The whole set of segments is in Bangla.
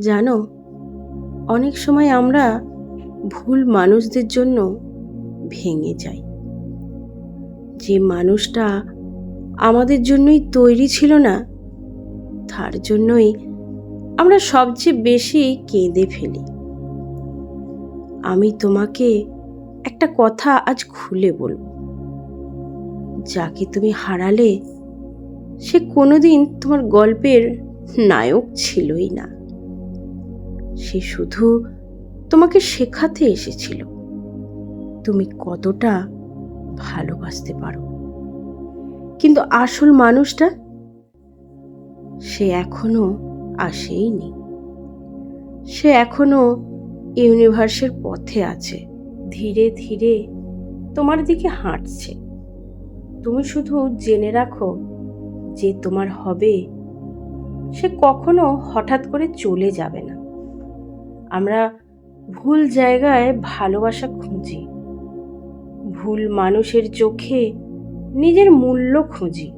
জানো, অনেক সময় আমরা ভুল মানুষদের জন্য ভেঙে যাই। যে মানুষটা আমাদের জন্যই তৈরি ছিল না, তার জন্যই আমরা সবচেয়ে বেশি কেঁদে ফেলি। আমি তোমাকে একটা কথা আজ খুলে বলব। যাকে তুমি হারালে, সে কোনোদিন তোমার গল্পের নায়ক ছিলই না। সে শুধু তোমাকে শেখাতে এসেছিল। তুমি কতটা ভালোবাসতে পারো। কিন্তু আসল মানুষটা সে এখনও আসেইনি। সে এখনও ইউনিভার্সের পথে আছে। ধীরে ধীরে তোমার দিকে হাঁটছে। তুমি শুধু জেনে রাখো যে তোমার হবে। সে কখনো হঠাৎ করে চলে যাবে না। আমরা ভুল জায়গায় ভালোবাসা খুঁজি। ভুল মানুষের চোখে নিজের মূল্য খুঁজি।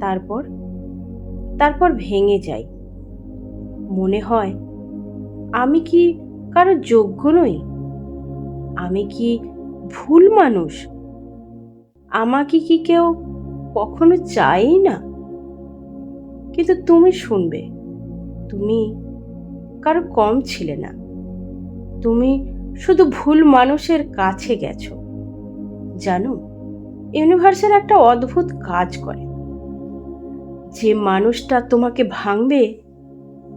তারপর তারপর ভেঙে যাই। মনে হয়, আমি কি কারও যোগ্য নই? আমি কি ভুল মানুষ? আমাকে কি কেউ কখনো চাই না? কিন্তু তুমি শুনবে, তুমি কারও কম ছিলে না। তুমি শুধু ভুল মানুষের কাছে গেছো। জানো, ইউনিভার্সের একটা অদ্ভুত কাজ করে। যে মানুষটা তোমাকে ভাঙবে,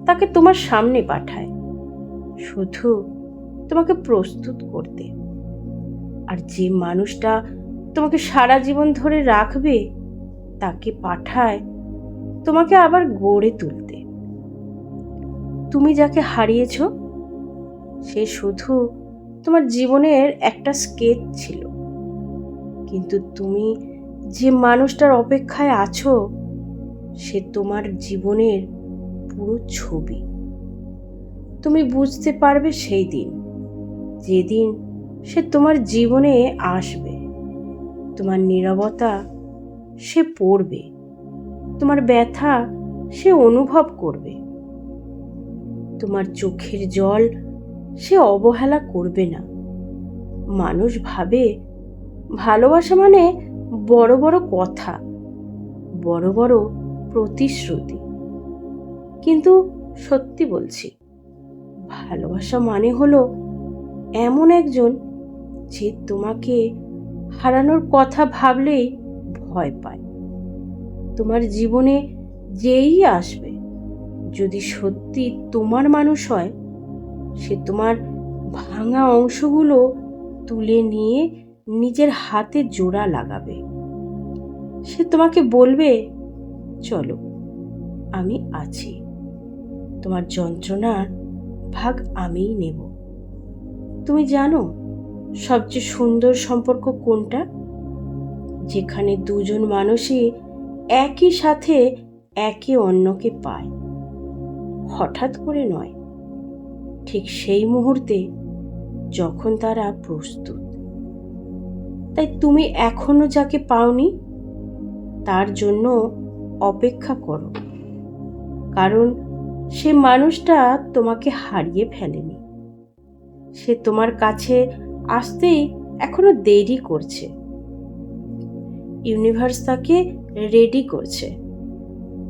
তাকে তোমার সামনে পাঠায়। শুধু তোমাকে প্রস্তুত করতে। আর যে মানুষটা তোমাকে সারা জীবন ধরে রাখবে, তাকে পাঠায়, তোমাকে আবার গড়ে তুলতে। তুমি যাকে হারিয়েছ, সে শুধু তোমার জীবনের একটা স্কেচ ছিল। কিন্তু তুমি যে মানুষটার অপেক্ষায় আছো, সে তোমার জীবনের পুরো ছবি। তুমি বুঝতে পারবে সেই দিন, যেদিন সে তোমার জীবনে আসবে। তোমার নীরবতা সে পড়বে, তোমার ব্যথা সে অনুভব করবে। তোমার চোখের জল সে অবহেলা করবে না। মানুষ ভাবে, ভালোবাসা মানে বড় বড় কথা, বড় বড় প্রতিশ্রুতি। কিন্তু সত্যি বলছি, ভালোবাসা মানে হলো এমন একজন যে তোমাকে হারানোর কথা ভাবলেই ভয় পায়। তোমার জীবনে যেই আসবে যদি সত্যি তোমার মানুষ হয়, সে তোমার ভাঙা অংশগুলো তুলে নিয়ে নিজের হাতে জোড়া লাগাবে। সে তোমাকে বলবে, চলো, আমি আছি। তোমার যন্ত্রণার ভাগ আমিই নেব। তুমি জানো সবচেয়ে সুন্দর সম্পর্ক কোনটা? যেখানে দুজন মানুষই একই সাথে একে অন্যকে পায়। হঠাৎ করে নয়। ঠিক সেই মুহূর্তে যখন তারা প্রস্তুত। তাই তুমি এখনও যাকে পাওনি, তার জন্য অপেক্ষা করো। কারণ সে মানুষটা তোমাকে হারিয়ে ফেলেনি। সে তোমার কাছে আসতেই এখনও দেরি করছে। ইউনিভার্স তাকে রেডি করছে।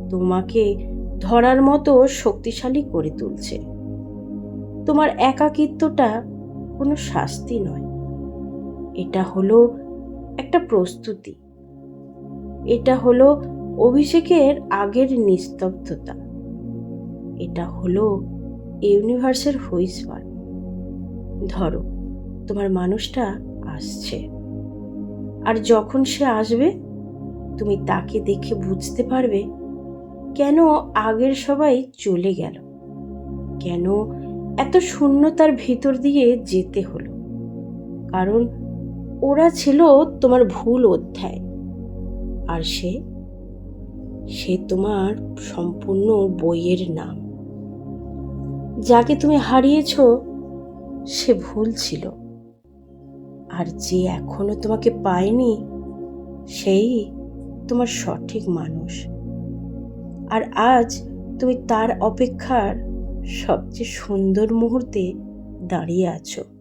তোমাকে ধরার মতো শক্তিশালী করে তুলছে। তোমার একাকিত্বটা কোনো শাস্তি নয়। এটা হলো একটা প্রস্তুতি। এটা হলো অভিষেকের আগের নিস্তব্ধতা। এটা হলো ইউনিভার্সের হুইসবার ধরো, তোমার মানুষটা আসছে। আর যখন সে আসবে, তুমি তাকে দেখে বুঝতে পারবে কেন আগের সবাই চলে গেল? কেন এত শূন্যতার ভিতর দিয়ে যেতে হলো? কারণ ওরা ছিল তোমার ভুল অধ্যায়। আর সে? সে তোমার সম্পূর্ণ বইয়ের নাম। যাকে তুমি হারিয়েছ, সে ভুল ছিল। আর যে এখনও তোমাকে পায়নি, সেই তোমার সঠিক মানুষ। আর আজ তুমি তার অপেক্ষার সবচেয়ে সুন্দর মুহূর্তে দাঁড়িয়ে আছো।